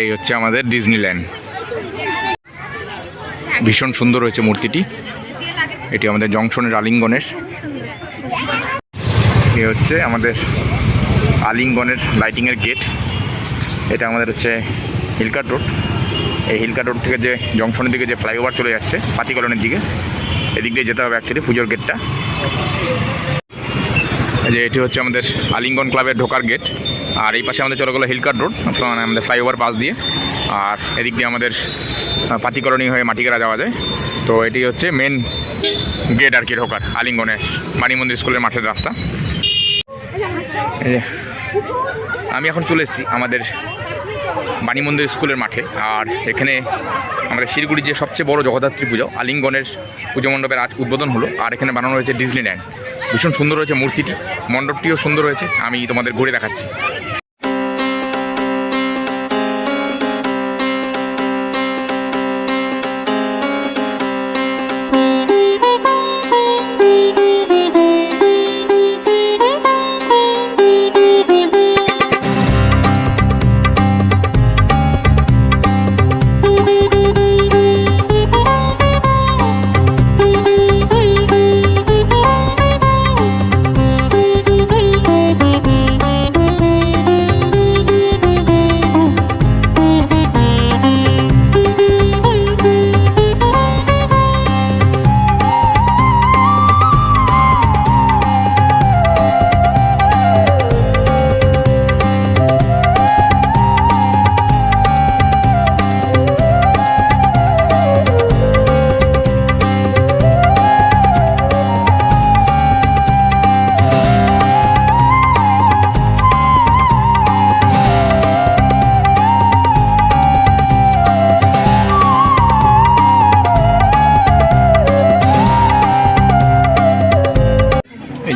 এই হচ্ছে আমাদের ডিজনিল্যান্ড ভীষণ সুন্দর হয়েছে মূর্তিটি। এটি আমাদের জংশনের আলিঙ্গনের। এ হচ্ছে আমাদের আলিঙ্গনের লাইটিংয়ের গেট এটা আমাদের হচ্ছে হিলকাট রোড এই হিলকাট রোড থেকে যে জংশনের দিকে যে ফ্লাইওভার চলে যাচ্ছে, পাতিকলনের দিকে, এদিক দিয়ে যেতে হবে অ্যাকচুয়ালি পুজোর গেটটা যে এটি হচ্ছে আমাদের আলিঙ্গন ক্লাবের ঢোকার গেট আর এই পাশে আমাদের চলে গেলো হিলকাট রোড মানে আমাদের ফ্লাইওভার পাশ দিয়ে। আর এদিক দিয়ে আমাদের পাতিকলনি হয়ে মাটিকেরা যাওয়া যায়। তো এটি হচ্ছে মেন গেট আর কি ঢোকার আলিঙ্গনের বাণী মন্দির স্কুলের মাঠের রাস্তা। আমি এখন চলে এসেছি আমাদের বাণী মন্দির স্কুলের মাঠে। আর এখানে আমাদের শিলিগুড়ির যে সবচেয়ে বড় জগদ্ধাত্রী পুজো, আলিঙ্গনের পুজো মণ্ডপের আজ উদ্বোধন হলো। আর এখানে বানানো হয়েছে ডিজনিল্যান্ড ভীষণ সুন্দর হয়েছে মূর্তিটি, মণ্ডপটিও সুন্দর হয়েছে। আমি তোমাদের ঘুরে দেখাচ্ছি।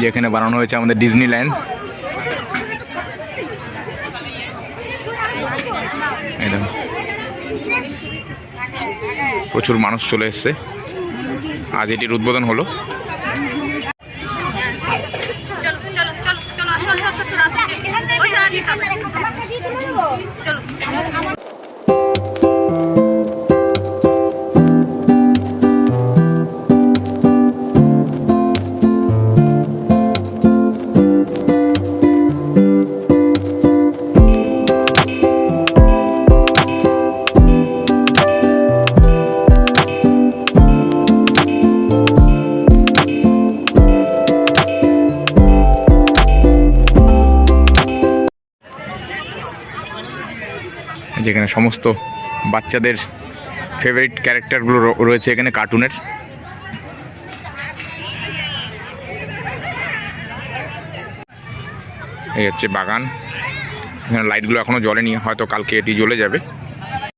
যে এখানে বানানো হয়েছে আমাদের ডিজনিল্যান্ড। প্রচুর মানুষ চলে এসছে। আজ এটির উদ্বোধন হলো। চলো। যেখানে সমস্ত বাচ্চাদের ফেভারিট ক্যারেক্টারগুলো রয়েছে এখানে কার্টুনের এই হচ্ছে বাগান। এখানে লাইটগুলো এখনও জ্বলেনি, হয়তো কালকে এটি জ্বলে যাবে।